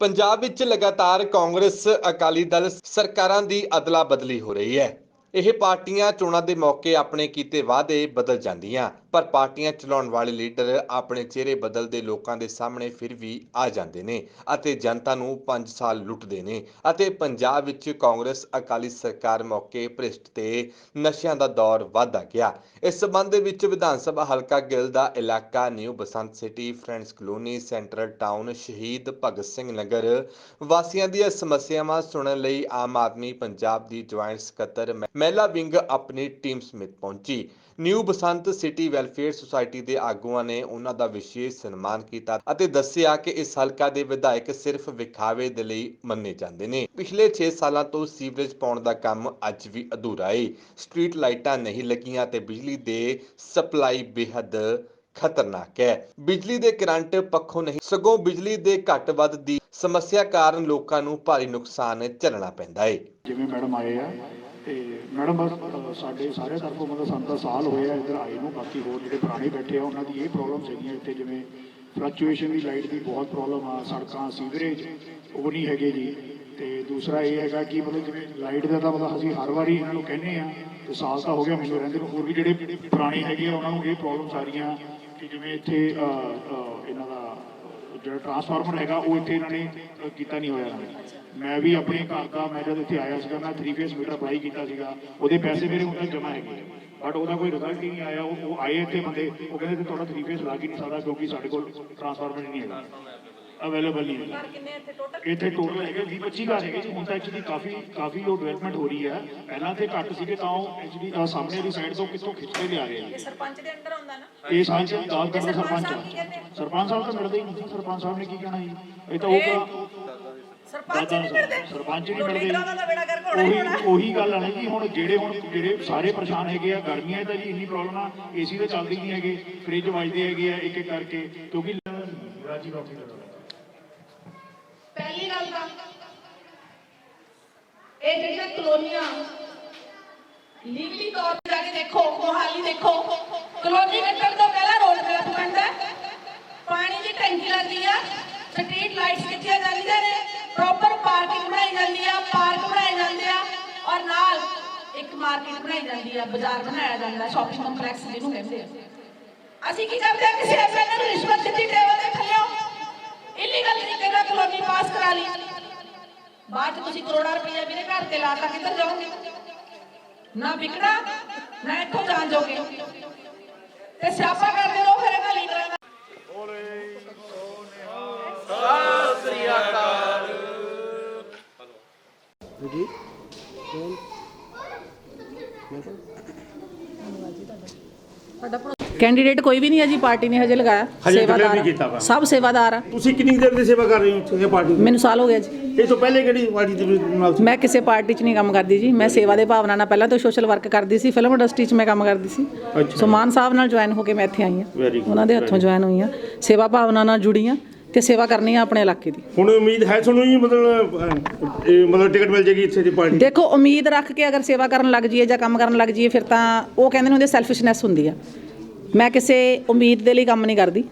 ਪੰਜਾਬ ਵਿੱਚ ਲਗਾਤਾਰ ਕਾਂਗਰਸ, ਅਕਾਲੀ ਦਲ ਸਰਕਾਰਾਂ ਦੀ ਅਦਲਾ ਬਦਲੀ ਹੋ ਰਹੀ ਹੈ। ਇਹ ਪਾਰਟੀਆਂ ਚੋਣਾਂ ਦੇ ਮੌਕੇ ਆਪਣੇ ਕੀਤੇ ਵਾਅਦੇ ਬਦਲ ਜਾਂਦੀਆਂ। ਪਰ ਪਾਰਟੀਆਂ ਚਲਾਉਣ ਵਾਲੇ ਲੀਡਰ ਆਪਣੇ ਚਿਹਰੇ ਬਦਲਦੇ ਲੋਕਾਂ ਦੇ ਸਾਹਮਣੇ ਫਿਰ ਵੀ ਆ ਜਾਂਦੇ ਨੇ ਅਤੇ ਜਨਤਾ ਨੂੰ 5 ਸਾਲ ਲੁੱਟਦੇ ਨੇ ਅਤੇ ਪੰਜਾਬ ਵਿੱਚ ਕਾਂਗਰਸ ਅਕਾਲੀ ਸਰਕਾਰ ਮੌਕੇ ਭ੍ਰਿਸ਼ਟ ਤੇ ਨਸ਼ਿਆਂ ਦਾ ਦੌਰ ਵਧਦਾ ਗਿਆ। ਇਸ ਸਬੰਧ ਵਿੱਚ ਵਿਧਾਨ ਸਭਾ ਹਲਕਾ ਗਿੱਲ ਦਾ ਇਲਾਕਾ new Basant city friends colony central town Shaheed Bhagat Singh ਨਗਰ ਵਾਸੀਆਂ ਦੀਆਂ ਸਮੱਸਿਆਵਾਂ ਸੁਣਨ ਲਈ ਆਮ ਆਦਮੀ ਪੰਜਾਬ ਦੀ ਜੁਆਇੰਟ ਸਕੱਤਰ ਮਹਿ- ਮਹਿਲਾ ਵਿੰਗ ਆਪਣੀ ਟੀਮ ਸਮੇਤ ਪਹੁੰਚੀ। New Basant city welfare society ਦੇ ਆਗੂਆਂ ਨੇ ਉਹਨਾਂ ਦਾ ਵਿਸ਼ੇਸ਼ ਸਨਮਾਨ ਕੀਤਾ ਅਤੇ ਦੱਸਿਆ ਕਿ ਇਸ ਹਲਕਾ ਦੇ ਵਿਧਾਇਕ ਸਿਰਫ ਵਿਖਾਵੇ ਦੇ ਲਈ ਮੰਨੇ ਜਾਂਦੇ ਨੇ। ਪਿਛਲੇ 6 ਸਾਲਾਂ ਤੋਂ ਸੀਵਰੇਜ ਪਾਉਣ ਦਾ ਕੰਮ ਅੱਜ ਵੀ ਅਧੂਰਾ ਹੈ ਸਟਰੀਟ ਲਾਈਟਾਂ ਨਹੀਂ ਲੱਗੀਆਂ ਤੇ ਬਿਜਲੀ ਦੇ ਸਪਲਾਈ ਬੇਹੱਦ ਖਤਰਨਾਕ ਹੈ। ਬਿਜਲੀ ਦੇ ਕਰੰਟ ਪੱਖੋਂ ਨਹੀਂ, ਸਗੋਂ ਬਿਜਲੀ ਦੇ ਘੱਟ ਵੱਧ ਦੀ ਸਮੱਸਿਆ ਕਾਰਨ ਲੋਕਾਂ ਨੂੰ ਭਾਰੀ ਨੁਕਸਾਨ ਝੱਲਣਾ ਪੈਂਦਾ ਹੈ ਜਿਵੇਂ ਮੈਡਮ ਆਏ ਆ ਤੇ ਮੈਡਮ, ਬਸ ਸਾਡੇ ਸਾਰੇ ਤਰਫੋਂ ਮਤਲਬ ਸਾਨੂੰ ਤਾਂ ਸਾਲ ਹੋਏ ਆ, ਇੱਧਰ ਆਏ ਨੂੰ, ਬਾਕੀ ਹੋਰ ਜਿਹੜੇ ਪੁਰਾਣੇ ਬੈਠੇ ਆ, ਉਹਨਾਂ ਦੀ ਇਹ ਪ੍ਰੋਬਲਮ ਹੈਗੀਆਂ ਇੱਥੇ, ਜਿਵੇਂ ਫਲਕਚੁਏਸ਼ਨ ਦੀ ਲਾਈਟ ਦੀ ਬਹੁਤ ਪ੍ਰੋਬਲਮ ਆ, ਸੜਕਾਂ ਸੀਵਰੇਜ ਉਹ ਨਹੀਂ ਹੈਗੇ ਜੀ। ਤੇ ਦੂਸਰਾ ਇਹ ਹੈਗਾ ਕਿ ਮਤਲਬ ਜਿਵੇਂ ਲਾਈਟ ਦਾ ਤਾਂ ਮਤਲਬ ਅਸੀਂ ਹਰ ਵਾਰੀ ਇਹਨਾਂ ਨੂੰ ਕਹਿੰਦੇ ਆ, ਤੇ ਸਾਲ ਤਾਂ ਹੋ ਗਿਆ ਮੈਨੂੰ ਰਹਿੰਦੇ ਨੂੰ, ਹੋਰ ਵੀ ਜਿਹੜੇ ਪੁਰਾਣੇ ਹੈਗੇ ਆ, ਉਹਨਾਂ ਨੂੰ ਇਹ ਪ੍ਰੋਬਲਮ ਸਾਰੀਆਂ ਕਿ ਜਿਵੇਂ ਇੱਥੇ ਇਹਨਾਂ ਦਾ ਜਿਹੜਾ ਟਰਾਂਸਫਾਰਮਰ ਹੈਗਾ, ਉਹ ਇੱਥੇ ਇਹਨਾਂ ਨੇ ਕੀਤਾ ਨਹੀਂ ਹੋਇਆ। ਮੈਂ ਵੀ ਆਪਣੇ ਘਰ ਦਾ ਮੈਂ ਜਦ ਇੱਥੇ ਆਇਆ ਸੀਗਾ ਮੈਂ 3 ਫੇਸ ਮੀਟਰ ਅਪਲਾਈ ਕੀਤਾ ਸੀਗਾ। ਉਹਦੇ ਪੈਸੇ ਮੇਰੇ ਹੁਣ ਤੱਕ ਜਮ੍ਹਾਂ ਹੈਗੇ ਬਟ ਉਹਦਾ ਕੋਈ ਰਿਜ਼ਲਟ ਹੀ ਨਹੀਂ ਆਇਆ। ਉਹ ਉਹ ਆਏ ਇੱਥੇ ਬੰਦੇ ਉਹ ਕਹਿੰਦੇ ਤੁਹਾਡਾ 3 ਫੇਸ ਲੱਗ ਹੀ ਨਹੀਂ ਸਕਦਾ ਕਿਉਂਕਿ ਸਾਡੇ ਕੋਲ ਟਰਾਂਸਫਾਰਮਰ ਹੀ ਨਹੀਂ ਹੈਗਾ। ਅਵੇਲੇਬਲ ਨਹੀਂ ਕਿੰਨੇ ਇੱਥੇ ਟੋਟਲ ਹੈਗੇ 20 25 ਘਰ ਹੈਗੇ ਜੀ। ਹੁਣ ਤਾਂ ਐਕਚੁਅਲੀ ਕਾਫੀ ਕਾਫੀ ਉਹ ਡਿਵੈਲਪਮੈਂਟ ਹੋ ਰਹੀ ਹੈ ਪਹਿਲਾਂ ਤੇ ਘੱਟ ਸੀਗੇ ਤਾਂ ਉਹ ਐਕਚੁਅਲੀ ਸਾਹਮਣੇ ਵਾਲੀ ਸਾਈਡ ਤੋਂ ਕਿੱਥੋਂ ਖਿੱਚ ਕੇ ਲਿਆ ਰਹੇ ਇਹ ਸਰਪੰਚ ਦੇ ਅੰਡਰ ਆਉਂਦਾ ਨਾ? ਇਹ ਸਾਂਝ ਦੀ ਸਰਪੰਚ ਸਰਪੰਚ ਸਾਹਿਬ ਤਾਂ ਮਿਲਦੇ ਹੀ ਨਹੀਂ ਸਰਪੰਚ ਸਾਹਿਬ ਨੇ ਕੀ ਕਹਿਣਾ ਜੀ? ਇਹ ਤਾਂ ਉਹ ਸਰਪੰਚ ਨਹੀਂ ਮਿਲਦੇ। ਸਰਪੰਚ ਨਹੀਂ ਮਿਲਦੇ। ਲੀਡਰਾਂ ਦਾ ਬੇੜਾ ਗਰਕ ਹੋਣਾ ਹੀ ਉਹੀ ਉਹੀ ਗੱਲ ਆ ਨਾ ਜੀ ਹੁਣ ਜਿਹੜੇ ਹੁਣ ਜਿਹੜੇ ਸਾਰੇ ਪਰੇਸ਼ਾਨ ਹੈਗੇ ਆ ਗਰਮੀਆਂ ਤਾਂ ਜੀ ਇੰਨੀ ਪ੍ਰੋਬਲਮ ਆ ਏਸੀ ਤਾਂ ਚੱਲਦੇ ਨਹੀਂ ਹੈਗੇ ਫ੍ਰਿਜ ਵੱਜਦੇ ਹੈਗੇ ਆ ਇੱਕ ਇੱਕ ਕਰਕੇ ਕਿਉਂਕਿ ਰਾਜੀ ਪਹਿਲੀ ਗੱਲ ਤਾਂ ਇਹ ਜਿਹੜੀਆਂ ਕਲੋਨੀਆਂ ਲੀਗਲੀ ਤੌਰ ਤੇ ਜਾ ਕੇ ਦੇਖੋ ਮੋਹਾਲੀ ਦੇਖੋ ਕਲੋਨੀ ਕੱਟਣ ਤੋਂ ਪਹਿਲਾਂ ਰੋਡ ਡਿਵੈਲਪਮੈਂਟ ਹੈ ਪਾਣੀ ਦੀ ਟੈਂਕੀ ਲੱਗਦੀ ਆ ਸਟਰੀਟ ਲਾਈਟਸ ਕਿੱਥੇ ਜਾਂਦੀਆਂ ਨੇ। ਪ੍ਰੋਪਰ ਪਾਰਕਿੰਗ ਬਣਾਈ ਜਾਂਦੀ ਆ, ਪਾਰਕ ਬਣਾਏ ਜਾਂਦੇ ਆ ਔਰ ਨਾਲ ਇੱਕ ਮਾਰਕੀਟ ਬਣਾਈ ਜਾਂਦੀ ਆ, ਬਾਜ਼ਾਰ ਬਣਾਇਆ ਜਾਂਦਾ ਸ਼ਾਪਿੰਗ ਕੰਪਲੈਕਸ ਜਿਹਨੂੰ ਕਹਿੰਦੇ ਆ। ਅਸੀਂ ਕੀ ਕਰਦੇ ਆ ਕਿਸੇ ਐਮਐਲਏ ਨੂੰ ਰਿਸ਼ਵਤ ਦਿੱਤੀ ਟੇਬਲ ਤੇ ਥੱਲਿਓ? ਇਲੀਗਲ ਤਰੀਕੇ ਨਾਲ ਕਲੋਨੀ ਪਾਸ ਕਰਾ ਲਈ। ਬਾਅਦ ਚ ਤੁਸੀਂ ਕਰੋੜਾਂ ਰੁਪਏ ਮੇਰੇ ਘਰ ਤੇ ਲਾਤਾ ਕਿੱਧਰ ਜਾਓਗੇ? ਨਾ ਵਿਕਣਾ, ਨਾ ਇੱਥੋਂ ਜਾਣ ਜੋਗੇ। ਤੇ ਸਿਆਪਾ ਕਰਦੇ ਰਹੋ, ਫਿਰ ਇਹਨਾਂ ਲੀਡਰਾਂ ਦਾ ਕੈਂਡੀਡੇਟ ਕੋਈ ਵੀ ਨਹੀਂ ਹੈ ਜੀ ਪਾਰਟੀ ਨੇ ਹਜੇ ਲਗਾਇਆ। ਹਜੇ declare ਸੇਵਾਦਾਰ ਨਹੀਂ ਕੀਤਾ ਵਾ। ਸਭ ਸੇਵਾਦਾਰ ਆ। ਤੁਸੀਂ ਕਿੰਨੀ ਦੇਰ ਦੀ ਸੇਵਾ ਕਰ ਰਹੇ ਹੋ ਇੱਥੇ ਇਹ ਪਾਰਟੀ ਦੀ? ਮੈਨੂੰ ਸਾਲ ਹੋ ਗਿਆ ਜੀ। ਇਹ ਤੋਂ ਪਹਿਲੇ ਕਿਹੜੀ ਪਾਰਟੀ ਦੇ ਨਾਲ ਸੀ? ਮੈਂ ਕਿਸੇ ਪਾਰਟੀ 'ਚ ਨਹੀਂ ਕੰਮ ਕਰਦੀ ਜੀ। ਮੈਂ ਸੇਵਾ ਦੇ ਭਾਵਨਾ ਨਾਲ ਪਹਿਲਾਂ ਤੋਂ ਸੋਸ਼ਲ ਵਰਕ ਕਰਦੀ ਸੀ। ਫਿਲਮ ਇੰਡਸਟਰੀ 'ਚ ਮੈਂ ਕੰਮ ਕਰਦੀ ਸੀ। ਅੱਛਾ। ਸੋ ਮਾਨ ਸਾਹਿਬ ਨਾਲ ਜੁਆਇਨ ਹੋ ਕੇ ਮੈਂ ਇੱਥੇ ਆਈ Very ਹਾਂ good, ਉਹਨਾਂ ਦੇ ਹੱਥੋਂ ਜੁਆਇਨ ਹੋਈ ਹਾਂ। ਸੇਵਾ ਭਾਵਨਾ ਨਾਲ ਜੁੜੀ ਹਾਂ। ਤੇ ਸੇਵਾ ਕਰਨੀ ਆ ਆਪਣੇ ਇਲਾਕੇ ਦੀ। ਹੁਣ ਉਮੀਦ ਹੈ ਤੁਹਾਨੂੰ ਜੀ ਮਤਲਬ ਅਹ, ਇਹ ਮਤਲਬ ਟਿਕਟ ਮਿਲ ਜਾਏਗੀ ਇੱਥੇ ਦੀ ਪਾਰਟੀ ਦੇਖੋ ਉਮੀਦ ਰੱਖ ਕੇ ਅਗਰ ਸੇਵਾ ਕਰਨ ਲੱਗ ਜਾਈਏ ਜਾਂ ਕੰਮ ਕਰਨ ਲੱਗ ਜਾਈਏ ਫਿਰ ਤਾਂ ਉਹ ਕਹਿੰਦੇ ਨੇ ਉਹਦੇ ਸੈਲਫਿਸ਼ਨੈਸ ਹੁੰਦੀ ਆ। ਮੈਂ ਕਿਸੇ ਉਮੀਦ ਦੇ ਲਈ ਕੰਮ ਨਹੀਂ ਕਰਦੀ।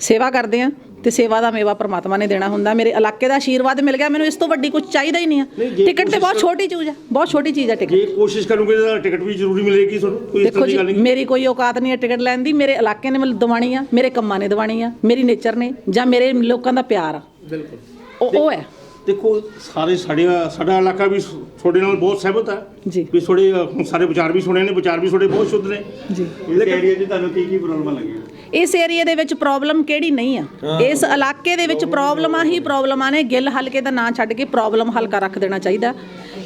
ਸੇਵਾ ਕਰਦੇ ਆ। ਤੇ ਸੇਵਾ ਦਾ ਮੇਵਾ ਪ੍ਰਮਾਤਮਾ ਨੇ ਦੇਣਾ ਹੁੰਦਾ। ਮੇਰੇ ਇਲਾਕੇ ਦਾ ਆਸ਼ੀਰਵਾਦ ਮਿਲ ਗਿਆ ਮੈਨੂੰ ਇਸ ਤੋਂ ਵੱਡੀ ਕੁਝ ਚਾਹੀਦਾ ਹੀ ਨਹੀਂ ਆ। ਟਿਕਟ ਤੇ ਬਹੁਤ ਛੋਟੀ ਚੀਜ਼ ਆ ਬਹੁਤ ਛੋਟੀ ਚੀਜ਼ ਆ ਟਿਕਟ। ਜੇ ਕੋਸ਼ਿਸ਼ ਕਰੋਗੇ ਤਾਂ ਟਿਕਟ ਵੀ ਜ਼ਰੂਰੀ ਮਿਲੇਗੀ ਤੁਹਾਨੂੰ ਕੋਈ ਇਸ ਦੇਖੋ ਤਰ੍ਹਾਂ ਜੀ ਦੀ ਗੱਲ ਨਹੀਂ। ਮੇਰੀ ਕੋਈ ਔਕਾਤ ਨਹੀਂ ਹੈ ਟਿਕਟ ਲੈਣ ਦੀ ਮੇਰੇ ਇਲਾਕੇ ਨੇ ਮੈਨੂੰ ਦਵਾਣੀ ਆ ਮੇਰੇ ਕੰਮਾਂ ਨੇ ਦਵਾਣੀ ਆ ਮੇਰੀ ਨੇਚਰ ਨੇ ਜਾਂ ਮੇਰੇ ਲੋਕਾਂ ਦਾ ਪਿਆਰ ਆ। ਬਿਲਕੁਲ। ਉਹ ਉਹ ਹੈ। ਦੇਖੋ ਸਾਰੇ ਸਾਡੇ ਸਾਡਾ ਇਲਾਕਾ ਵੀ ਤੁਹਾਡੇ ਨਾਲ ਬਹੁਤ ਸਹਿਮਤ ਹੈ ਜੀ। ਵੀ ਤੁਹਾਡੇ ਹੁਣ ਸਾਰੇ ਵਿਚਾਰ ਵੀ ਸੁਣੇ ਨੇ ਵਿਚਾਰ ਵੀ ਤੁਹਾਡੇ ਬਹੁਤ ਸ਼ੁੱਧ ਨੇ। ਜੀ। ਇਸ ਏਰੀਆ 'ਚ ਤੁਹਾਨੂੰ ਕੀ ਕੀ ਪ੍ਰੋਬਲਮਾਂ ਲੱਗੀਆਂ? ਇਸ ਏਰੀਆ ਦੇ ਵਿੱਚ ਪ੍ਰੋਬਲਮ ਕਿਹੜੀ ਨਹੀਂ ਆ। ਇਸ ਇਲਾਕੇ ਦੇ ਵਿੱਚ ਪ੍ਰੋਬਲਮਾਂ ਹੀ ਪ੍ਰੋਬਲਮਾਂ ਨੇ। ਗਿੱਲ ਹਲਕੇ ਦਾ ਨਾਂ ਛੱਡ ਕੇ ਪ੍ਰੋਬਲਮ ਹਲਕਾ ਰੱਖ ਦੇਣਾ ਚਾਹੀਦਾ।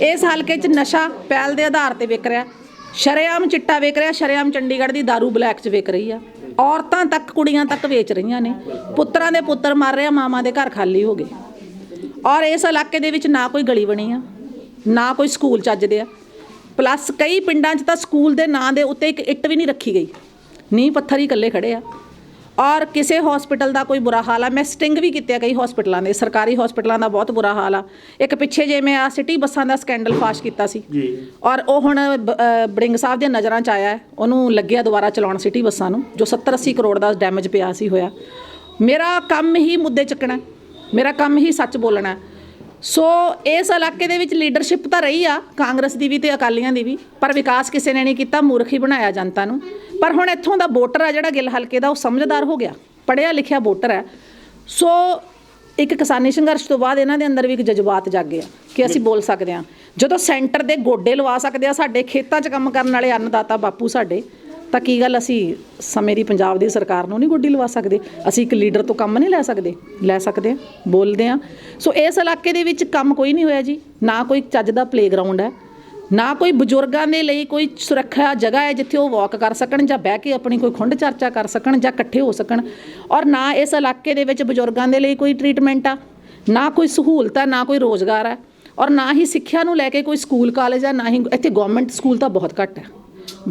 ਇਸ ਹਲਕੇ 'ਚ ਨਸ਼ਾ ਪਹਿਲ ਦੇ ਆਧਾਰ ਤੇ ਵਿਕ ਰਿਹਾ। ਸ਼ਰੇਆਮ ਚਿੱਟਾ ਵਿਕ ਰਿਹਾ। ਸ਼ਰੇਆਮ ਚੰਡੀਗੜ੍ਹ ਦੀ दारू ਬਲੈਕ 'ਚ ਵਿਕ ਰਹੀ ਆ। ਔਰਤਾਂ ਤੱਕ ਕੁੜੀਆਂ ਤੱਕ ਵੇਚ ਰਹੀਆਂ ਨੇ। ਪੁੱਤਰਾਂ ਦੇ ਪੁੱਤਰ ਮਰ ਰਹੇ ਆ। ਮਾਵਾਂ ਦੇ ਘਰ ਖਾਲੀ ਹੋ ਗਏ। ਔਰ ਇਸ ਇਲਾਕੇ ਦੇ ਵਿੱਚ ਨਾ ਕੋਈ ਗਲੀ ਬਣੀ ਆ। ਨਾ ਕੋਈ ਸਕੂਲ ਚੱਜਦੇ ਆ। ਪਲੱਸ ਕਈ ਪਿੰਡਾਂ 'ਚ ਤਾਂ ਸਕੂਲ ਦੇ ਨਾਂ ਦੇ ਉੱਤੇ ਇੱਕ ਇੱਟ ਵੀ ਨਹੀਂ ਰੱਖੀ ਗਈ। ਨੀਂਹ ਪੱਥਰ ਹੀ ਇਕੱਲੇ ਖੜੇ ਆ। ਔਰ ਕਿਸੇ ਹਸਪੀਟਲ ਦਾ ਕੋਈ ਬੁਰਾ ਹਾਲ ਆ। ਮੈਂ ਸਟਿੰਗ ਵੀ ਕੀਤੇ ਆ ਕਈ ਹਸਪੀਟਲਾਂ ਦੇ। ਸਰਕਾਰੀ ਹਸਪੀਟਲਾਂ ਦਾ ਬਹੁਤ ਬੁਰਾ ਹਾਲ ਆ। ਇੱਕ ਪਿੱਛੇ ਜੇ ਮੈਂ ਆ ਸਿਟੀ ਬੱਸਾਂ ਦਾ ਸਕੈਂਡਲ ਫਾਸ਼ ਕੀਤਾ ਸੀ। ਜੀ। ਔਰ ਉਹ ਹੁਣ ਬੜਿੰਗ ਸਾਹਿਬ ਦੀਆਂ ਨਜ਼ਰਾਂ 'ਚ ਆਇਆ। ਉਹਨੂੰ ਲੱਗਿਆ ਦੁਬਾਰਾ ਚਲਾਉਣ ਸਿਟੀ ਬੱਸਾਂ ਨੂੰ ਜੋ 70 80 ਕਰੋੜ ਦਾ ਡੈਮੇਜ ਪਿਆ ਸੀ ਹੋਇਆ। ਮੇਰਾ ਕੰਮ ਹੀ ਮੁੱਦੇ ਚੱਕਣਾ ਮੇਰਾ ਕੰਮ ਹੀ ਸੱਚ ਬੋਲਣਾ। ਸੋ ਇਸ ਇਲਾਕੇ ਦੇ ਵਿੱਚ ਲੀਡਰਸ਼ਿਪ ਤਾਂ ਰਹੀ ਆ, ਕਾਂਗਰਸ ਦੀ ਵੀ ਤੇ ਅਕਾਲੀਆਂ ਦੀ ਵੀ, ਪਰ ਵਿਕਾਸ ਕਿਸੇ ਨੇ ਨਹੀਂ ਕੀਤਾ, ਮੂਰਖ ਹੀ ਬਣਾਇਆ ਜਨਤਾ ਨੂੰ। ਪਰ ਹੁਣ ਇੱਥੋਂ ਦਾ ਵੋਟਰ ਆ ਜਿਹੜਾ ਗਿੱਲ ਹਲਕੇ ਦਾ, ਉਹ ਸਮਝਦਾਰ ਹੋ ਗਿਆ। ਪੜ੍ਹਿਆ ਲਿਖਿਆ ਵੋਟਰ ਹੈ। ਸੋ ਇੱਕ ਕਿਸਾਨੀ ਸੰਘਰਸ਼ ਤੋਂ ਬਾਅਦ ਇਹਨਾਂ ਦੇ ਅੰਦਰ ਵੀ ਇੱਕ ਜਜ਼ਬਾਤ ਜਾਗੇ ਆ ਕਿ ਅਸੀਂ ਬੋਲ ਸਕਦੇ ਹਾਂ। ਜਦੋਂ ਸੈਂਟਰ ਦੇ ਗੋਡੇ ਲਵਾ ਸਕਦੇ ਆ ਸਾਡੇ, ਖੇਤਾਂ 'ਚ ਕੰਮ ਕਰਨ ਵਾਲੇ ਅੰਨਦਾਤਾ ਬਾਪੂ ਸਾਡੇ ਤਾਂ ਕੀ ਗੱਲ ਅਸੀਂ ਸਮੇਂ ਦੀ ਪੰਜਾਬ ਦੀ ਸਰਕਾਰ ਨੂੰ ਨਹੀਂ ਗੋਡੀ ਲਵਾ ਸਕਦੇ? ਅਸੀਂ ਇੱਕ ਲੀਡਰ ਤੋਂ ਕੰਮ ਨਹੀਂ ਲੈ ਸਕਦੇ। ਲੈ ਸਕਦੇ ਹਾਂ, ਬੋਲਦੇ ਹਾਂ। ਸੋ ਇਸ ਇਲਾਕੇ ਦੇ ਵਿੱਚ ਕੰਮ ਕੋਈ ਨਹੀਂ ਹੋਇਆ ਜੀ। ਨਾ ਕੋਈ ਚੱਜ ਦਾ ਪਲੇਗਰਾਉਂਡ ਹੈ। ਨਾ ਕੋਈ ਬਜ਼ੁਰਗਾਂ ਦੇ ਲਈ ਕੋਈ ਸੁਰੱਖਿਆ ਜਗ੍ਹਾ ਹੈ ਜਿੱਥੇ ਉਹ ਵਾਕ ਕਰ ਸਕਣ ਜਾਂ ਬਹਿ ਕੇ ਆਪਣੀ ਕੋਈ ਖੁੰਡ ਚਰਚਾ ਕਰ ਸਕਣ ਜਾਂ ਇਕੱਠੇ ਹੋ ਸਕਣ। ਔਰ ਨਾ ਇਸ ਇਲਾਕੇ ਦੇ ਵਿੱਚ ਬਜ਼ੁਰਗਾਂ ਦੇ ਲਈ ਕੋਈ ਟ੍ਰੀਟਮੈਂਟ ਆ। ਨਾ ਕੋਈ ਸਹੂਲਤ ਹੈ ਨਾ ਕੋਈ ਰੋਜ਼ਗਾਰ ਹੈ ਔਰ ਨਾ ਹੀ ਸਿੱਖਿਆ ਨੂੰ ਲੈ ਕੇ ਕੋਈ ਸਕੂਲ ਕਾਲਜ ਹੈ ਨਾ ਹੀ ਇੱਥੇ ਗਵਰਨਮੈਂਟ ਸਕੂਲ ਤਾਂ ਬਹੁਤ ਘੱਟ ਹੈ।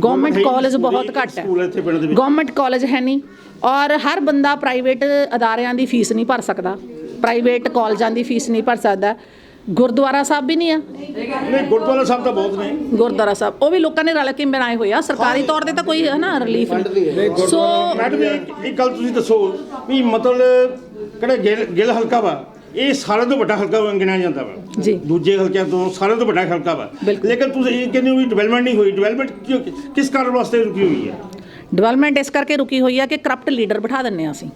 ਗਵਰਨਮੈਂਟ ਕਾਲਜ ਬਹੁਤ ਘੱਟ ਹੈ। ਸਕੂਲ ਇੱਥੇ ਪਿੰਡ ਦੇ ਵਿੱਚ। ਗਵਰਨਮੈਂਟ ਕਾਲਜ ਹੈ ਨਹੀਂ। ਔਰ ਹਰ ਬੰਦਾ ਪ੍ਰਾਈਵੇਟ ਅਦਾਰਿਆਂ ਦੀ ਫੀਸ ਨਹੀਂ ਭਰ ਸਕਦਾ। ਪ੍ਰਾਈਵੇਟ ਕਾਲਜਾਂ ਦੀ ਫੀਸ ਨਹੀਂ ਭਰ ਸਕਦਾ। ਗੁਰਦੁਆਰਾ ਸਾਹਿਬ ਵੀ ਨਹੀਂ ਆ ਨਹੀਂ ਗੁਰਦੁਆਰਾ ਸਾਹਿਬ ਤਾਂ ਬਹੁਤ ਨੇ। ਗੁਰਦੁਆਰਾ ਸਾਹਿਬ ਉਹ ਵੀ ਲੋਕਾਂ ਨੇ ਰਲ ਕੇ ਬਣਾਏ ਹੋਏ ਆ। ਸਰਕਾਰੀ ਤੌਰ ਤੇ ਤਾਂ ਕੋਈ ਹੈ ਨਾ ਰਿਲੀਫ ਨਹੀਂ। ਸੋ ਮੈਡਮ ਇੱਕ ਇੱਕ ਗੱਲ ਤੁਸੀਂ ਦੱਸੋ ਵੀ ਮਤਲਬ ਕਿਹੜਾ ਗਿੱਲ ਹਲਕਾ ਵਾ? ਇਹ ਸਾਰਿਆਂ ਤੋਂ ਵੱਡਾ ਹਲਕਾ ਗਿਣਿਆ ਜਾਂਦਾ ਵਾ। ਜੀ। ਦੂਜੇ ਹਲਕਿਆਂ ਤੋਂ ਸਾਰਿਆਂ ਤੋਂ ਵੱਡਾ ਹਲਕਾ ਵਾ। ਬਿਲਕੁਲ। ਲੇਕਿਨ ਤੁਸੀਂ ਇਹ ਕਹਿੰਦੇ ਹੋ ਵੀ ਡਿਵੈਲਪਮੈਂਟ ਨਹੀਂ ਹੋਈ। ਡਿਵੈਲਪਮੈਂਟ ਕਿਸ ਕਾਰਨ ਵਾਸਤੇ ਰੁਕੀ ਹੋਈ ਹੈ? ਡਿਵੈਲਪਮੈਂਟ ਇਸ ਕਰਕੇ ਰੁਕੀ ਹੋਈ ਆ ਕਿ ਕਰਪਟ ਲੀਡਰ ਬਿਠਾ ਦਿੰਨੇ ਆ ਅਸੀਂ।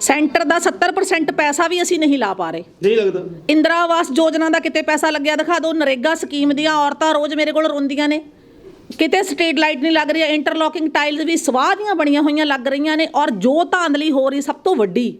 ਸੈਂਟਰ ਦਾ 70% ਪੈਸਾ ਵੀ ਅਸੀਂ ਨਹੀਂ ਲਾ ਪਾ ਰਹੇ। ਨਹੀਂ ਲੱਗਦਾ। ਇੰਦਰਾ ਆਵਾਸ ਯੋਜਨਾ ਦਾ ਕਿਤੇ ਪੈਸਾ ਲੱਗਿਆ ਦਿਖਾ ਦਿਓ। ਨਰੇਗਾ ਸਕੀਮ ਦੀਆਂ ਔਰਤਾਂ ਰੋਜ਼ ਮੇਰੇ ਕੋਲ ਰੋਂਦੀਆਂ ਨੇ। ਕਿਤੇ ਸਟਰੀਟ ਲਾਈਟ ਨਹੀਂ ਲੱਗ ਰਹੀ ਇੰਟਰਲੋਕਿੰਗ ਟਾਈਲਸ ਵੀ ਸਵਾਹ ਦੀਆਂ ਬਣੀਆਂ ਹੋਈਆਂ ਲੱਗ ਰਹੀਆਂ ਨੇ। ਔਰ ਜੋ ਧਾਂਦਲੀ ਹੋ ਰਹੀ ਸਭ ਤੋਂ ਵੱਡੀ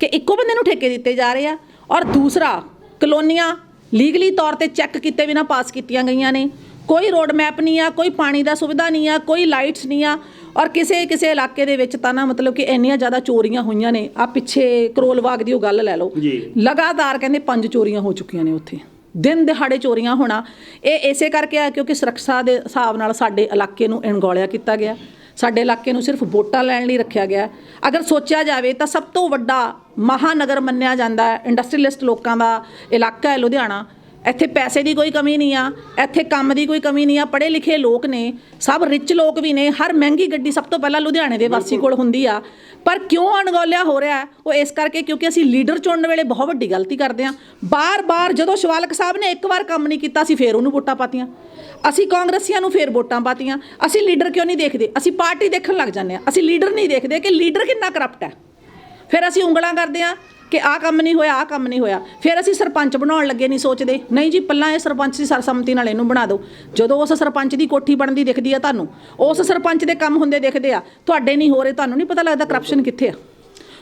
ਕਿ ਇੱਕੋ ਬੰਦੇ ਨੂੰ ਠੇਕੇ ਦਿੱਤੇ ਜਾ ਰਹੇ ਆ। ਔਰ ਦੂਸਰਾ ਕਲੋਨੀਆਂ ਲੀਗਲੀ ਤੌਰ ਤੇ ਚੈੱਕ ਕੀਤੇ ਬਿਨਾ ਪਾਸ ਕੀਤੀਆਂ ਗਈਆਂ ਨੇ। ਕੋਈ ਰੋਡ ਮੈਪ ਨਹੀਂ ਆ ਕੋਈ ਪਾਣੀ ਦਾ ਸੁਵਿਧਾ ਨਹੀਂ ਆ ਕੋਈ ਲਾਈਟਸ ਨਹੀਂ ਆ ਔਰ ਕਿਸੇ ਕਿਸੇ ਇਲਾਕੇ ਦੇ ਵਿੱਚ ਤਾਂ ਨਾ ਮਤਲਬ ਕਿ ਇੰਨੀਆਂ ਜ਼ਿਆਦਾ ਚੋਰੀਆਂ ਹੋਈਆਂ ਨੇ। ਆ ਪਿੱਛੇ ਕਰੋਲ ਬਾਗ ਦੀ ਉਹ ਗੱਲ ਲੈ ਲਓ। ਲਗਾਤਾਰ ਕਹਿੰਦੇ ਪੰਜ ਚੋਰੀਆਂ ਹੋ ਚੁੱਕੀਆਂ ਨੇ ਉੱਥੇ। ਦਿਨ ਦਿਹਾੜੇ ਚੋਰੀਆਂ ਹੋਣਾ। ਇਹ ਇਸੇ ਕਰਕੇ ਆ ਕਿਉਂਕਿ ਸੁਰੱਖਿਆ ਦੇ ਹਿਸਾਬ ਨਾਲ ਸਾਡੇ ਇਲਾਕੇ ਨੂੰ ਅਣਗੌਲਿਆ ਕੀਤਾ ਗਿਆ। ਸਾਡੇ ਇਲਾਕੇ ਨੂੰ ਸਿਰਫ ਵੋਟਾਂ ਲੈਣ ਲਈ ਰੱਖਿਆ ਗਿਆ। ਅਗਰ ਸੋਚਿਆ ਜਾਵੇ ਤਾਂ ਸਭ ਤੋਂ ਵੱਡਾ ਮਹਾਨਗਰ ਮੰਨਿਆ ਜਾਂਦਾ ਹੈ ਇੰਡਸਟਰੀਲਿਸਟ ਲੋਕਾਂ ਦਾ ਇਲਾਕਾ ਹੈ ਲੁਧਿਆਣਾ। ਇੱਥੇ ਪੈਸੇ ਦੀ ਕੋਈ ਕਮੀ ਨਹੀਂ ਆ ਇੱਥੇ ਕੰਮ ਦੀ ਕੋਈ ਕਮੀ ਨਹੀਂ ਆ ਪੜ੍ਹੇ ਲਿਖੇ ਲੋਕ ਨੇ ਸਭ ਰਿਚ ਲੋਕ ਵੀ ਨੇ ਹਰ ਮਹਿੰਗੀ ਗੱਡੀ ਸਭ ਤੋਂ ਪਹਿਲਾਂ ਲੁਧਿਆਣੇ ਦੇ ਵਾਸੀ ਕੋਲ ਹੁੰਦੀ ਆ। ਪਰ ਕਿਉਂ ਅਣਗੌਲਿਆ ਹੋ ਰਿਹਾ? ਉਹ ਇਸ ਕਰਕੇ ਕਿਉਂਕਿ ਅਸੀਂ ਲੀਡਰ ਚੁਣਨ ਵੇਲੇ ਬਹੁਤ ਵੱਡੀ ਗਲਤੀ ਕਰਦੇ ਹਾਂ। ਬਾਰ-ਬਾਰ ਜਦੋਂ ਸ਼ਿਵਾਲਕ ਸਾਹਿਬ ਨੇ ਇੱਕ ਵਾਰ ਕੰਮ ਨਹੀਂ ਕੀਤਾ ਅਸੀਂ ਫੇਰ ਉਹਨੂੰ ਵੋਟਾਂ ਪਾਤੀਆਂ। ਅਸੀਂ ਕਾਂਗਰਸੀਆਂ ਨੂੰ ਫੇਰ ਵੋਟਾਂ ਪਾਤੀਆਂ। ਅਸੀਂ ਲੀਡਰ ਕਿਉਂ ਨਹੀਂ ਦੇਖਦੇ? ਅਸੀਂ ਪਾਰਟੀ ਦੇਖਣ ਲੱਗ ਜਾਂਦੇ ਹਾਂ। ਅਸੀਂ ਲੀਡਰ ਨਹੀਂ ਦੇਖਦੇ ਕਿ ਲੀਡਰ ਕਿੰਨਾ ਕਰਪਟ ਹੈ। ਫਿਰ ਅਸੀਂ ਉਂਗਲਾਂ ਕਰਦੇ ਆ ਕਿ ਆਹ ਕੰਮ ਨਹੀਂ ਹੋਇਆ, ਆਹ ਕੰਮ ਨਹੀਂ ਹੋਇਆ। ਫਿਰ ਅਸੀਂ ਸਰਪੰਚ ਬਣਾਉਣ ਲੱਗੇ ਨਹੀਂ ਸੋਚਦੇ। ਨਹੀਂ ਜੀ ਪੱਲਾ ਇਹ ਸਰਪੰਚ ਦੀ ਸਰਸੰਮਤੀ ਨਾਲ ਇਹਨੂੰ ਬਣਾ ਦਿਓ। ਜਦੋਂ ਉਸ ਸਰਪੰਚ ਦੀ ਕੋਠੀ ਬਣਦੀ ਦਿਖਦੀ ਆ ਤੁਹਾਨੂੰ, ਉਸ ਸਰਪੰਚ ਦੇ ਕੰਮ ਹੁੰਦੇ ਦਿਖਦੇ ਆ। ਤੁਹਾਡੇ ਨਹੀਂ ਹੋ ਰਹੇ, ਤੁਹਾਨੂੰ ਨਹੀਂ ਪਤਾ ਲੱਗਦਾ ਕਰਪਸ਼ਨ ਕਿੱਥੇ ਆ।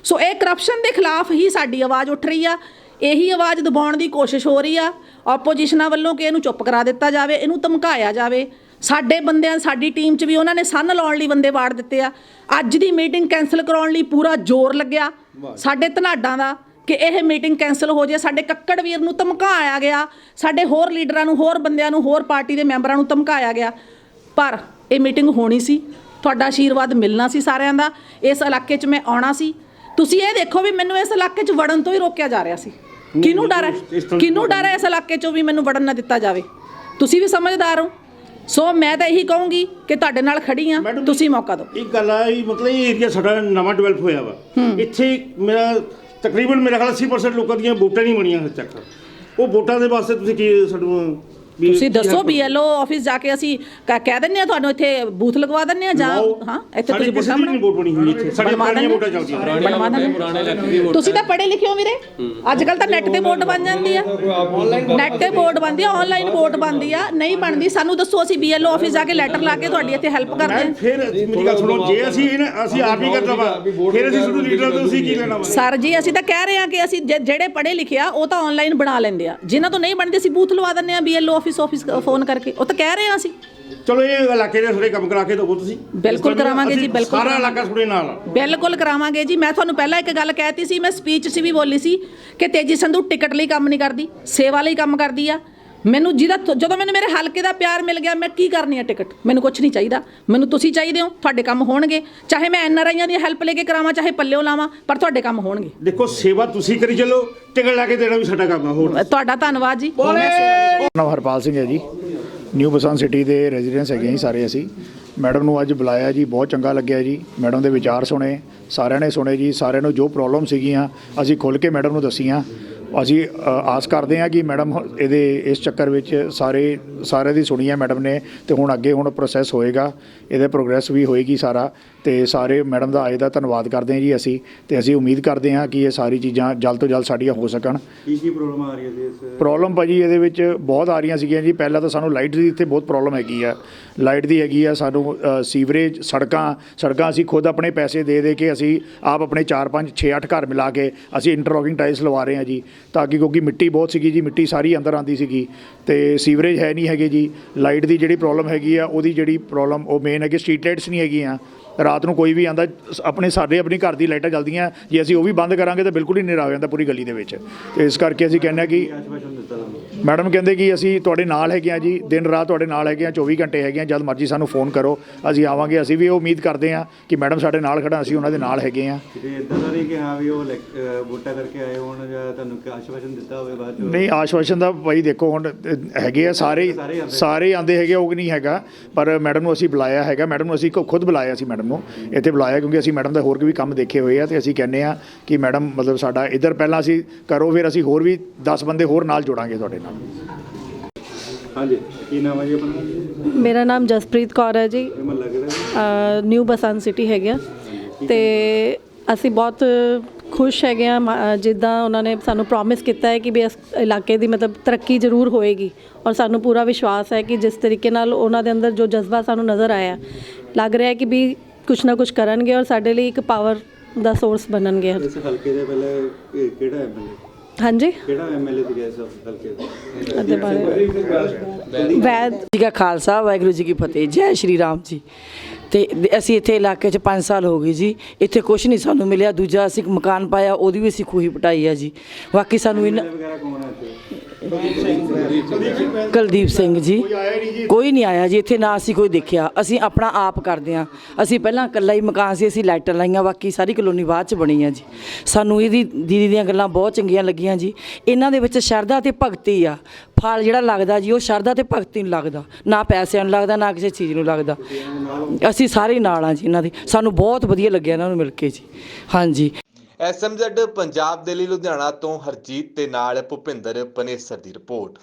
ਸੋ ਇਹ ਕਰਪਸ਼ਨ ਦੇ ਖਿਲਾਫ ਹੀ ਸਾਡੀ ਆਵਾਜ਼ ਉੱਠ ਰਹੀ ਆ। ਇਹੀ ਆਵਾਜ਼ ਦਬਾਉਣ ਦੀ ਕੋਸ਼ਿਸ਼ ਹੋ ਰਹੀ ਆ। ਆਪੋਜੀਸ਼ਨਾਂ ਵੱਲੋਂ ਕਿ ਇਹਨੂੰ ਚੁੱਪ ਕਰਾ ਦਿੱਤਾ ਜਾਵੇ, ਇਹਨੂੰ ਧਮਕਾਇਆ ਜਾਵੇ। ਸਾਡੇ ਬੰਦਿਆਂ ਸਾਡੀ ਟੀਮ 'ਚ ਵੀ ਉਹਨਾਂ ਨੇ ਸੰਨ ਲਾਉਣ ਲਈ ਬੰਦੇ ਵਾੜ ਦਿੱਤੇ ਆ। ਅੱਜ ਦੀ ਮੀਟਿੰਗ ਕੈਨਸਲ ਕਰਾਉਣ ਲਈ ਪੂਰਾ ਜ਼ੋਰ ਲੱਗਿਆ। ਸਾਡੇ ਧਨਾਡਾਂ ਦਾ ਕਿ ਇਹ ਮੀਟਿੰਗ ਕੈਨਸਲ ਹੋ ਜਾਏ ਸਾਡੇ ਕੱਕੜ ਵੀਰ ਨੂੰ ਧਮਕਾਇਆ ਗਿਆ ਸਾਡੇ ਹੋਰ ਲੀਡਰਾਂ ਨੂੰ ਹੋਰ ਬੰਦਿਆਂ ਨੂੰ ਹੋਰ ਪਾਰਟੀ ਦੇ ਮੈਂਬਰਾਂ ਨੂੰ ਧਮਕਾਇਆ ਗਿਆ। ਪਰ ਇਹ ਮੀਟਿੰਗ ਹੋਣੀ ਸੀ। ਤੁਹਾਡਾ ਆਸ਼ੀਰਵਾਦ ਮਿਲਣਾ ਸੀ ਸਾਰਿਆਂ ਦਾ। ਇਸ ਇਲਾਕੇ 'ਚ ਮੈਂ ਆਉਣਾ ਸੀ। ਤੁਸੀਂ ਇਹ ਦੇਖੋ ਵੀ ਮੈਨੂੰ ਇਸ ਇਲਾਕੇ 'ਚ ਵੜਨ ਤੋਂ ਹੀ ਰੋਕਿਆ ਜਾ ਰਿਹਾ ਸੀ। ਕਿਹਨੂੰ ਡਰ ਹੈ? ਕਿਹਨੂੰ ਡਰ ਹੈ ਇਸ ਇਲਾਕੇ 'ਚੋਂ ਵੀ ਮੈਨੂੰ ਵੜਨ ਨਾ ਦਿੱਤਾ ਜਾਵੇ? ਤੁਸੀਂ ਵੀ ਸਮਝਦਾਰ ਹੋ। ਸੋ ਮੈਂ ਤਾਂ ਇਹੀ ਕਹੂੰਗੀ ਕਿ ਤੁਹਾਡੇ ਨਾਲ ਖੜੀ ਆ। ਮੈਡਮ, ਤੁਸੀਂ ਮੌਕਾ ਦਿਓ। ਇੱਕ ਗੱਲ ਆ ਵੀ ਮਤਲਬ ਇਹ ਏਰੀਆ ਸਾਡਾ ਨਵਾਂ ਡਿਵੈਲਪ ਹੋਇਆ ਵਾ। ਇੱਥੇ ਮੇਰਾ ਤਕਰੀਬਨ ਮੇਰਾ ਖਿਆਲ 80% ਲੋਕਾਂ ਦੀਆਂ ਵੋਟਾਂ ਨਹੀਂ ਬਣੀਆਂ ਹਜੇ ਤੱਕ। ਉਹ ਵੋਟਾਂ ਦੇ ਵਾਸਤੇ ਤੁਸੀਂ ਕੀ ਸਾਨੂੰ ਤੁਸੀਂ ਦੱਸੋ ਬੀਐਲਓ ਆਫਿਸ ਜਾ ਕੇ ਅਸੀਂ ਕ- ਕਹਿ ਦਿੰਨੇ ਆ ਤੁਹਾਨੂੰ ਇੱਥੇ ਬੂਥ ਲਗਵਾ ਦਿੰਨੇ ਆ ਜਾਂ। ਹਾਂ ਇੱਥੇ ਸਾਡੀ ਤੁਸੀਂ ਕਿਸੇ ਵੋਟਾਂ ਦੀ ਨਹੀਂ ਵੋਟ ਬਣੀ ਹੋਈ ਇੱਥੇ। ਸਾਡੀਆਂ ਬਣਵਾ ਪੁਰਾਣੀਆਂ ਦਿੰਦੇ। ਵੋਟਾਂ ਚੱਲਦੀਆਂ। ਬਣਵਾ ਦਿੰਦੇ। ਤੁਸੀਂ ਤਾਂ ਪੜ੍ਹੇ ਲਿਖੇ ਹੋ ਵੀਰੇ? ਅੱਜ ਕੱਲ ਤਾਂ ਨੈਟ ਤੇ ਵੋਟ ਬਣ ਜਾਂਦੀ ਆ। ਨੈਟ ਤੇ ਵੋਟ ਬਣਦੀ ਆ ਆਨਲਾਈਨ ਵੋਟ ਬਣਦੀ ਆ। ਨਹੀਂ ਬਣਦੀ ਸਾਨੂੰ ਦੱਸੋ ਅਸੀਂ ਬੀਐਲਓ ਆਫਿਸ ਜਾ ਕੇ ਲੈਟਰ ਲਾ ਕੇ ਤੁਹਾਡੀ ਇੱਥੇ ਹੈਲਪ ਕਰਦੇ ਮੈਂ ਹਾਂ। ਫਿਰ ਮੇਰੀ ਗੱਲ ਸੁਣੋ ਜੇ ਅਸੀਂ ਇਹ ਨਾ- ਅਸੀਂ ਆਪ ਹੀ ਕਰਦਾ ਵਾ ਫਿਰ ਅਸੀਂ ਤੁਹਾਨੂੰ ਲੀਡਰ ਤੋਂ ਅਸੀਂ ਕੀ ਲੈਣਾ ਵਾ? ਸਰ ਜੀ ਅਸੀਂ ਤਾਂ ਕਹਿ ਰਹੇ ਹਾਂ ਕਿ ਅਸੀਂ ਜਿ- ਜਿਹੜੇ ਪੜ੍ਹੇ ਲਿਖੇ ਆ ਉਹ ਤਾਂ ਆਨਲਾਈਨ ਬਣਾ ਲੈਂਦੇ ਆ। ਜਿਨ੍ਹਾਂ ਤੋਂ ਨਹੀਂ ਬਣਦੇ ਅਸੀਂ ਬੂਥ ਲਵਾ ਦਿੰਦੇ ਆ ਬੀਐਲਓ ਆਫਿਸ ਆਫਿਸ ਫੋਨ ਕਰਕੇ। ਉਹ ਤਾਂ ਕਹਿ ਰਹੇ ਆ ਅਸੀਂ। ਚਲੋ ਇਹ ਇਲਾਕੇ ਦੇ ਥੋੜੇ ਕੰਮ ਕਰਾ ਕੇ ਦਿਓ ਤੁਸੀਂ। ਬਿਲਕੁਲ ਕਰਾਵਾਂਗੇ ਜੀ, ਬਿਲਕੁਲ ਸਾਰਾ। ਇਲਾਕਾ ਤੁਹਾਡੇ ਨਾਲ ਬਿਲਕੁਲ ਕਰਾਵਾਂਗੇ ਜੀ। ਮੈਂ ਤੁਹਾਨੂੰ ਪਹਿਲਾਂ ਇੱਕ ਗੱਲ ਕਹਿਤੀ ਸੀ ਮੈਂ ਸਪੀਚ 'ਚ ਵੀ ਬੋਲੀ ਸੀ ਕਿ ਤੇਜੀ ਸੰਧੂ ਟਿਕਟ ਲਈ ਕੰਮ ਨਹੀਂ ਕਰਦੀ ਸੇਵਾ ਲਈ ਕੰਮ ਕਰਦੀ ਆ। ਮੈਨੂੰ ਜਿਹਦਾ ਜਦੋਂ ਮੈਨੂੰ ਮੇਰੇ ਹਲਕੇ ਦਾ ਪਿਆਰ ਮਿਲ ਗਿਆ ਮੈਂ ਕੀ ਕਰਨੀ ਆ ਟਿਕਟ? ਮੈਨੂੰ ਕੁਝ ਨਹੀਂ ਚਾਹੀਦਾ। ਮੈਨੂੰ ਤੁਸੀਂ ਚਾਹੀਦੇ ਹੋ ਤੁਹਾਡੇ ਕੰਮ ਹੋਣਗੇ। ਚਾਹੇ ਮੈਂ ਐਨਆਰਆਈਆਂ ਦੀ ਹੈਲਪ ਲੈ ਕੇ ਕਰਾਵਾਂ ਚਾਹੇ ਪੱਲਿਓ ਲਾਵਾਂ ਪਰ ਤੁਹਾਡੇ ਕੰਮ ਹੋਣਗੇ। ਦੇਖੋ ਸੇਵਾ ਤੁਸੀਂ ਕਰੀ ਚੱਲੋ ਟਿਕਟ ਲਾ ਕੇ ਦੇਣਾ ਵੀ ਸਾਡਾ ਕੰਮ ਆ ਹੋਰ ਤੁਹਾਡਾ ਧੰਨਵਾਦ ਜੀ। ਨਾਮ ਹਰਪਾਲ ਸਿੰਘ ਹੈ ਜੀ। ਨਿਊ ਬਸੰਤ ਸਿਟੀ ਦੇ ਰੈਜ਼ੀਡੈਂਸ ਹੈਗੇ ਜੀ ਸਾਰੇ ਅਸੀਂ। ਮੈਡਮ ਨੂੰ ਅੱਜ ਬੁਲਾਇਆ ਜੀ ਬਹੁਤ ਚੰਗਾ ਲੱਗਿਆ ਜੀ। ਮੈਡਮ ਦੇ ਵਿਚਾਰ ਸੁਣੇ ਸਾਰਿਆਂ ਨੇ ਸੁਣੇ ਜੀ। ਸਾਰਿਆਂ ਨੂੰ ਜੋ ਪ੍ਰੋਬਲਮ ਸੀਗੀਆਂ ਅਸੀਂ ਖੁੱਲ ਕੇ ਮੈਡਮ ਨੂੰ ਦੱਸੀਆਂ। ਅਸੀਂ ਆਸ ਕਰਦੇ ਹਾਂ ਕਿ ਮੈਡਮ ਇਹਦੇ, ਇਸ ਚੱਕਰ ਵਿੱਚ ਸਾਰੇ ਸਾਰੇ ਦੀ ਸੁਣੀ ਹੈ ਮੈਡਮ ਨੇ ਤੇ ਹੁਣ ਅੱਗੇ ਹੁਣ ਪ੍ਰੋਸੈਸ ਹੋਏਗਾ, ਇਹਦੇ ਪ੍ਰੋਗਰੈਸ ਵੀ ਹੋਏਗੀ ਸਾਰਾ। ਤੇ ਸਾਰੇ ਮੈਡਮ ਦਾ ਆਏ ਦਾ ਧੰਨਵਾਦ ਕਰਦੇ ਹਾਂ ਜੀ ਅਸੀਂ ਤੇ ਅਸੀਂ ਉਮੀਦ ਕਰਦੇ ਹਾਂ ਕਿ ਇਹ ਸਾਰੀ ਚੀਜ਼ਾਂ ਜਲਦ ਤੋਂ ਜਲਦ ਸਾਡੀਆਂ ਹੋ ਸਕਣ। ਕੀ ਕੀ ਪ੍ਰੋਬਲਮ ਆ ਰਹੀ ਹੈ ਜੀ ਇਸ? ਪ੍ਰੋਬਲਮ ਭਾਜੀ ਇਹਦੇ ਵਿੱਚ ਬਹੁਤ ਆ ਰਹੀਆਂ ਸੀਗੀਆਂ ਜੀ। ਪਹਿਲਾਂ ਤਾਂ ਸਾਨੂੰ ਲਾਈਟ ਦੀ ਇੱਥੇ ਬਹੁਤ ਪ੍ਰੋਬਲਮ ਹੈਗੀ ਆ। ਲਾਈਟ ਦੀ ਹੈਗੀ ਆ ਸਾਨੂੰ ਅ, ਸੀਵਰੇਜ ਸੜਕਾਂ ਸੜਕਾਂ ਅਸੀਂ ਖੁਦ ਆਪਣੇ ਪੈਸੇ ਦੇ ਦੇ ਕੇ ਅਸੀਂ ਆਪ ਆਪਣੇ 4 5 6 8 ਘਰ ਮਿਲਾ ਕੇ ਅਸੀਂ ਇੰਟਰਲੋਕਿੰਗ ਟਾਈਲਸ ਲਵਾ ਰਹੇ ਹਾਂ ਜੀ। ਤਾਂ ਕਿ ਕਿਉਂਕਿ ਮਿੱਟੀ ਬਹੁਤ ਸੀਗੀ ਜੀ ਮਿੱਟੀ ਸਾਰੀ ਅੰਦਰ ਆਂਦੀ ਸੀਗੀ। ਤੇ ਸੀਵਰੇਜ ਹੈ ਨਹੀਂ ਹੈਗੇ ਜੀ। ਲਾਈਟ ਦੀ ਜਿਹੜੀ ਪ੍ਰੋਬਲਮ ਹੈਗੀ ਆ ਉਹਦੀ ਜਿਹੜੀ ਪ੍ਰੋਬਲਮ ਉਹ ਮੇਨ ਹੈਗੀ ਸਟਰੀਟ ਲਾਈਟਸ ਨਹੀਂ ਹੈਗੀਆਂ। ਰਾਤ ਨੂੰ ਕੋਈ ਵੀ ਆਂਦਾ ਆਪਣੇ ਸਾਡੇ ਆਪਣੀ ਘਰ ਦੀ ਲਾਈਟਾਂ ਜਲਦੀਆਂ ਜੇ ਅਸੀਂ ਉਹ ਵੀ ਬੰਦ ਕਰਾਂਗੇ ਤਾਂ ਬਿਲਕੁਲ ਹੀ ਹਨੇਰਾ ਹੋ ਜਾਂਦਾ ਪੂਰੀ ਗਲੀ ਦੇ ਵਿੱਚ। ਤੇ ਇਸ ਕਰਕੇ ਅਸੀਂ ਕਹਿੰਦੇ ਹਾਂ ਕਿ ਮੈਡਮ ਕਹਿੰਦੇ ਕਿ ਅਸੀਂ ਤੁਹਾਡੇ ਨਾਲ ਹੈਗੇ ਆ ਜੀ ਦਿਨ ਰਾਤ ਤੁਹਾਡੇ ਨਾਲ ਹੈਗੇ ਆ 24 ਘੰਟੇ ਹੈਗੇ ਆ ਜਦ ਮਰਜ਼ੀ ਸਾਨੂੰ ਫੋਨ ਕਰੋ ਅਸੀਂ ਆਵਾਂਗੇ ਅਸੀਂ ਵੀ ਇਹ ਉਮੀਦ ਕਰਦੇ ਆ ਕਿ ਮੈਡਮ ਸਾਡੇ ਨਾਲ ਖੜਾ ਅਸੀਂ ਉਹਨਾਂ ਦੇ ਨਾਲ ਹੈਗੇ ਆ ਇਦਾਂ ਦਾ ਨਹੀਂ ਕਿ ਹਾਂ ਵੀ ਉਹ ਵੋਟਾਂ ਕਰਕੇ ਆਏ ਹੋਣ ਜਾਂ ਤੁਹਾਨੂੰ ਆਸ਼ਵਾਸਨ ਦਿੱਤਾ ਹੋਵੇ ਬਾਅਦ ਚੋਂ? ਨਹੀਂ ਆਸ਼ਵਾਸਨ ਦਾ ਭਾਈ ਦੇਖੋ ਹੁਣ ਹੈਗੇ ਆ ਸਾਰੇ ਸਾਰੇ ਆਂਦੇ ਹੈਗੇ ਉਹ ਨਹੀਂ ਹੈਗਾ ਪਰ ਮੈਡਮ ਨੂੰ ਅਸੀਂ ਬੁਲਾਇਆ ਹੈਗਾ ਮੈਡਮ ਨੂੰ ਅਸੀਂ ਖੁਦ ਬੁਲਾਇਆ ਸੀ ਮੈਡਮ ਨੂੰ ਇੱਥੇ ਬੁਲਾਇਆ ਕਿਉਂਕਿ ਅਸੀਂ ਮੈਡਮ ਦਾ ਹੋਰ ਵੀ ਕੰਮ ਦੇਖੇ ਹੋਏ ਆ ਤੇ ਅਸੀਂ ਕਹਿੰਦੇ ਆ ਕਿ ਮੈਡਮ ਮਤਲਬ ਸਾਡਾ ਇੱਧਰ ਪਹਿਲਾਂ ਅਸੀਂ ਕਰੋ ਫਿਰ ਅਸੀਂ ਹੋਰ ਵੀ 10 ਬੰਦੇ ਹੋਰ ਨਾਲ ਜੋੜਾਂਗੇ ਤੁਹਾਡੇ ਨਾਲ। ਹਾਂਜੀ ਕੀ ਨਾਮ ਹੈ ਜੀ ਆਪਣਾ? ਮੇਰਾ ਨਾਮ ਜਸਪ੍ਰੀਤ ਕੌਰ ਹੈ ਜੀ। ਨਿਊ ਬਸੰਤ ਸਿਟੀ ਹੈਗਾ ਤੇ ਅਸੀਂ ਬਹੁਤ ਖੁਸ਼ ਹੈਗੇ ਆ ਜਿੱਦਾਂ ਉਹਨਾਂ ਨੇ ਸਾਨੂੰ ਪ੍ਰੋਮਿਸ ਕੀਤਾ ਹੈ ਕਿ ਵੀ ਇਸ ਇਲਾਕੇ ਦੀ ਮਤਲਬ ਤਰੱਕੀ ਜ਼ਰੂਰ ਹੋਏਗੀ। ਔਰ ਸਾਨੂੰ ਪੂਰਾ ਵਿਸ਼ਵਾਸ ਹੈ ਕਿ ਜਿਸ ਤਰੀਕੇ ਨਾਲ ਉਹਨਾਂ ਦੇ ਅੰਦਰ ਜੋ ਜਜ਼ਬਾ ਸਾਨੂੰ ਨਜ਼ਰ ਆਇਆ ਲੱਗ ਰਿਹਾ ਹੈ ਕਿ ਵੀ ਕੁਛ ਨਾ ਕੁਛ ਕਰਨਗੇ ਔਰ ਸਾਡੇ ਲਈ ਇੱਕ ਪਾਵਰ ਦਾ ਸੋਰਸ ਬਣਨਗੇ। ਇਸ ਹਲਕੇ ਦੇ ਪਹਿਲੇ ਇਹ ਕਿਹੜਾ ਐਮਐਲਏ ਹਾਂਜੀ? ਕਿਹੜਾ ਐਮਐਲਏ ਸੀਗਾ ਇਸ ਹਲਕੇ ਦਾ? ਉਹਦੇ ਬਾਰੇ ਵੈਦ। ਜੀ ਕਾ ਖਾਲਸਾ ਵਾਹਿਗੁਰੂ ਜੀ ਕੀ ਫਤਿਹ ਜੈ ਸ਼੍ਰੀ ਰਾਮ ਜੀ। ਤੇ ਦ- ਅਸੀਂ ਇੱਥੇ ਇਲਾਕੇ 'ਚ 5 ਸਾਲ ਹੋ ਗਏ ਜੀ। ਇੱਥੇ ਕੁਝ ਨਹੀਂ ਸਾਨੂੰ ਮਿਲਿਆ। ਦੂਜਾ ਅਸੀਂ ਇੱਕ ਮਕਾਨ ਪਾਇਆ ਉਹਦੀ ਵੀ ਅਸੀਂ ਖੂਹੀ ਪਟਾਈ ਆ ਜੀ। ਬਾਕੀ ਸਾਨੂੰ ਇਹਨਾਂ ਵਗੈਰਾ ਕੌਣ ਹੈ ਇੱਥੇ? ਕੁਲਦੀਪ ਸਿੰਘ ਜੀ, ਕੋਈ ਨਹੀਂ ਆਇਆ ਜੀ, ਇੱਥੇ ਨਾ ਅਸੀਂ ਕੋਈ ਦੇਖਿਆ। ਅਸੀਂ ਆਪਣਾ ਆਪ ਕਰਦੇ ਆ ਅਸੀਂ ਪਹਿਲਾਂ ਇਕੱਲਾ ਹੀ ਮਕਾਨ ਸੀ, ਅਸੀਂ ਲਾਈਟਾਂ ਲਾਈਆਂ, ਬਾਕੀ ਸਾਰੀ ਕਲੋਨੀ ਬਾਅਦ ਚ ਬਣੀ ਆ ਜੀ। ਸਾਨੂੰ ਇਹਦੀ ਦੀਦੀ ਦੀਆਂ ਗੱਲਾਂ ਬਹੁਤ ਚੰਗੀਆਂ ਲੱਗੀਆਂ ਜੀ। ਇਹਨਾਂ ਦੇ ਵਿੱਚ ਸ਼ਰਧਾ ਤੇ ਭਗਤੀ ਆ। ਫਲ ਜਿਹੜਾ ਲੱਗਦਾ ਜੀ, ਉਹ ਸ਼ਰਧਾ ਤੇ ਭਗਤੀ ਨੂੰ ਲੱਗਦਾ। ਨਾ ਪੈਸਿਆਂ ਨੂੰ ਲੱਗਦਾ, ਨਾ ਕਿਸੇ ਚੀਜ਼ ਨੂੰ ਲੱਗਦਾ। ਅਸੀਂ ਸਾਰੇ ਨਾਲ ਆ ਜੀ, ਇਹਨਾਂ ਦੇ। ਸਾਨੂੰ ਬਹੁਤ ਵਧੀਆ ਲੱਗਿਆ ਇਹਨਾਂ ਨੂੰ ਮਿਲ ਕੇ ਜੀ। ਹਾਂਜੀ। ਐਸਐਮਜ਼ੈਡ ਪੰਜਾਬ ਦੇ ਲਈ ਲੁਧਿਆਣਾ ਤੋਂ ਹਰਜੀਤ ਤੇ ਨਾਲ ਭੁਪਿੰਦਰ ਪਨੇਸਰ ਦੀ ਰਿਪੋਰਟ।